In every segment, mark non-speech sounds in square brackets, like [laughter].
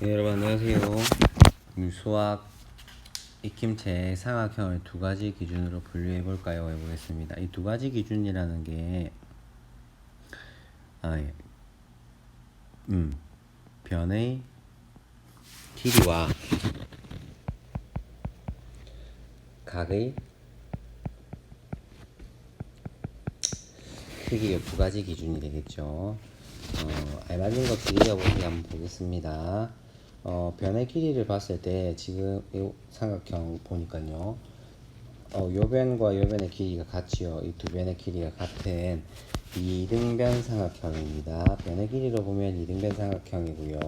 네, 여러분 안녕하세요. 오늘 수학 익힘체 삼각형을 두 가지 기준으로 분류해 볼까요? 해보겠습니다. 이 두 가지 기준이라는 게 아, 예. 음, 변의 길이와 각의 크기가 두 가지 기준이 되겠죠. 어, 알맞은 거 길이어보기 한번 보겠습니다. 어, 변의 길이를 봤을 때 지금 이 삼각형 보니까요. 어, 요 변과 요 변의 길이가 같지요. 이 두 변의 길이가 같은 이등변 삼각형입니다. 변의 길이로 보면 이등변 삼각형이고요.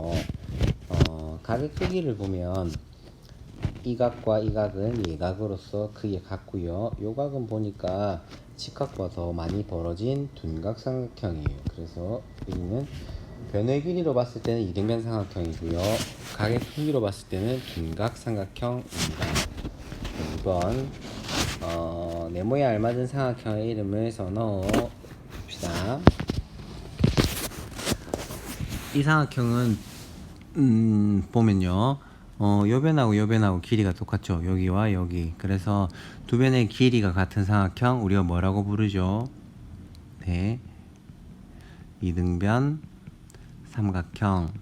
어, 각의 크기를 보면 이 각과 이 각은 예각으로서 크게 같고요. 요 각은 보니까 직각보다 더 많이 벌어진 둔각 삼각형이에요. 그래서 여기는 변의 길이로 봤을 때는 이등변 삼각형이고요. 각의 크기로 봤을 때는 둔각 삼각형입니다. 2번 어, 네모에 알맞은 삼각형의 이름을 써넣어 봅시다. 이 삼각형은 음, 보면요. 어, 요 변하고 요 변하고 길이가 똑같죠. 여기와 여기. 그래서 두 변의 길이가 같은 삼각형 우리가 뭐라고 부르죠? 네. 이등변 삼각형.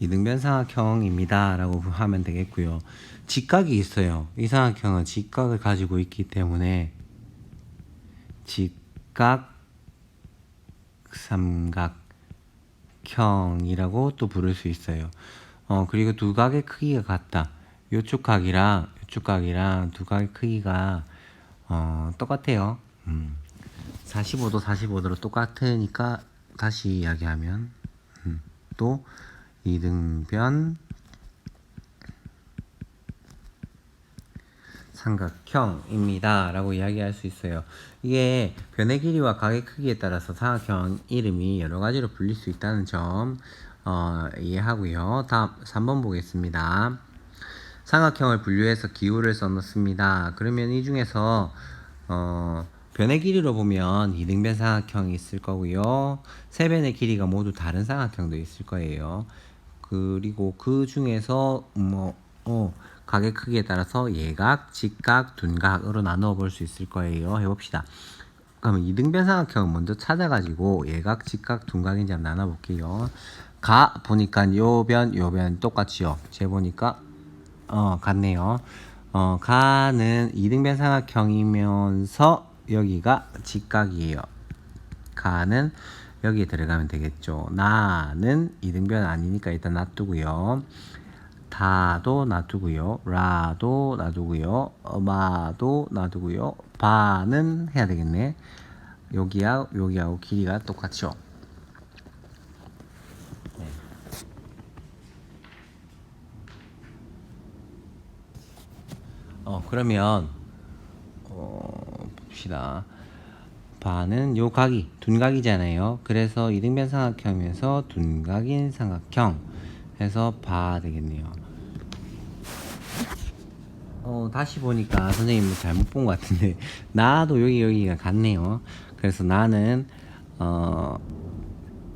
이등변 삼각형입니다 라고 하면 되겠고요. 직각이 있어요. 이 삼각형은 직각을 가지고 있기 때문에 직각 삼각형이라고 또 부를 수 있어요. 어, 그리고 두 각의 크기가 같다. 요쪽 각이랑 요쪽 각이랑 두 각의 크기가 어, 똑같아요. 음. 45도 45도로 똑같으니까 다시 이야기하면 음. 또 이등변 삼각형입니다. 라고 이야기할 수 있어요. 이게 변의 길이와 각의 크기에 따라서 삼각형 이름이 여러 가지로 불릴 수 있다는 점 어, 이해하고요. 다음 3번 보겠습니다. 삼각형을 분류해서 기호를 써놓습니다. 그러면 이 중에서 어, 변의 길이로 보면 이등변 삼각형이 있을 거고요. 세 변의 길이가 모두 다른 삼각형도 있을 거예요. 그리고 그 중에서 뭐 어, 각의 크기에 따라서 예각, 직각, 둔각으로 나누어 볼 수 있을 거예요. 해봅시다. 그러면 이등변 삼각형 먼저 찾아가지고 예각, 직각, 둔각인지 한번 나눠볼게요. 가 보니까 요 변, 요변 똑같지요. 제 보니까 어 같네요. 어 가는 이등변 삼각형이면서 여기가 직각이에요. 가는 여기에 들어가면 되겠죠. 나는 이등변 아니니까 일단 놔두고요. 다도 놔두고요. 라도 놔두고요. 마도 놔두고요. 바는 해야 되겠네. 여기야 여기하고 길이가 똑같죠. 네. 어 그러면 어 봅시다. 바는 요 각이 둔각이잖아요. 그래서 이등변 삼각형에서 둔각인 삼각형 해서 바 되겠네요. 어 다시 보니까 선생님 뭐 잘못 본 것 같은데 [laughs] 나도 여기 여기가 같네요. 그래서 나는 어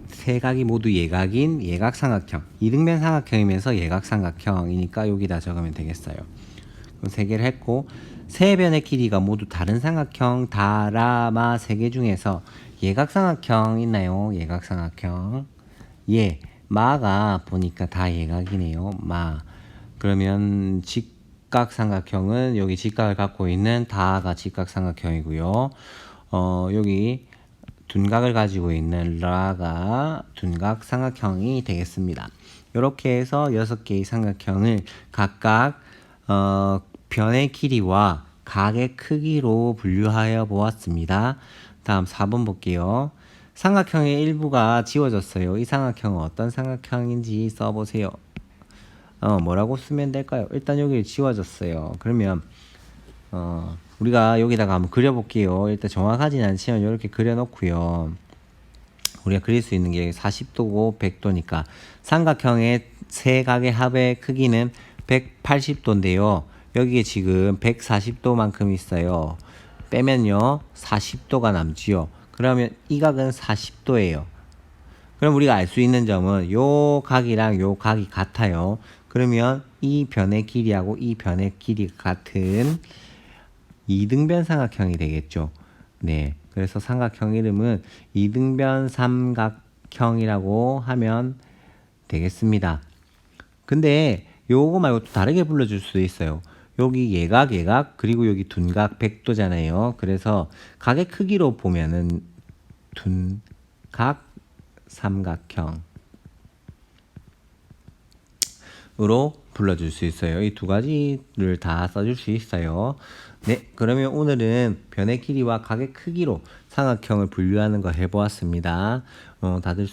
세 각이 모두 예각인 예각 삼각형 이등변 삼각형이면서 예각 삼각형이니까 여기다 적으면 되겠어요. 그럼 세 개를 했고 세 변의 길이가 모두 다른 삼각형 다라마 세 개 중에서 예각 삼각형 있나요? 예각 삼각형 예 마가 보니까 다 예각이네요. 마 그러면 직각 삼각형은 여기 직각을 갖고 있는 다가 직각 삼각형이고요. 어 여기 둔각을 가지고 있는 라가 둔각 삼각형이 되겠습니다. 이렇게 해서 여섯 개의 삼각형을 각각 어, 변의 길이와 각의 크기로 분류하여 보았습니다. 다음 4번 볼게요. 삼각형의 일부가 지워졌어요. 이 삼각형은 어떤 삼각형인지 써보세요. 어, 뭐라고 쓰면 될까요? 일단 여기 지워졌어요. 그러면 어, 우리가 여기다가 한번 그려볼게요. 일단 정확하진 않지만 이렇게 그려놓고요. 우리가 그릴 수 있는 게 40도고 100도니까 삼각형의 세 각의 합의 크기는 180도인데요. 여기에 지금 140도만큼 있어요. 빼면요 40도가 남지요. 그러면 이 각은 40도예요. 그럼 우리가 알 수 있는 점은 요 각이랑 요 각이 같아요. 그러면 이 변의 길이하고 이 변의 길이가 같은 이등변 삼각형이 되겠죠. 네. 그래서 삼각형 이름은 이등변 삼각형이라고 하면 되겠습니다. 근데 요거 말고 또 다르게 불러줄 수도 있어요. 여기 예각, 예각, 그리고 여기 둔각, 백도잖아요. 그래서 각의 크기로 보면은 둔각 삼각형 으로 불러줄 수 있어요. 이 두 가지를 다 써줄 수 있어요. 네, 그러면 오늘은 변의 길이와 각의 크기로 삼각형을 분류하는 거 해보았습니다. 어, 다들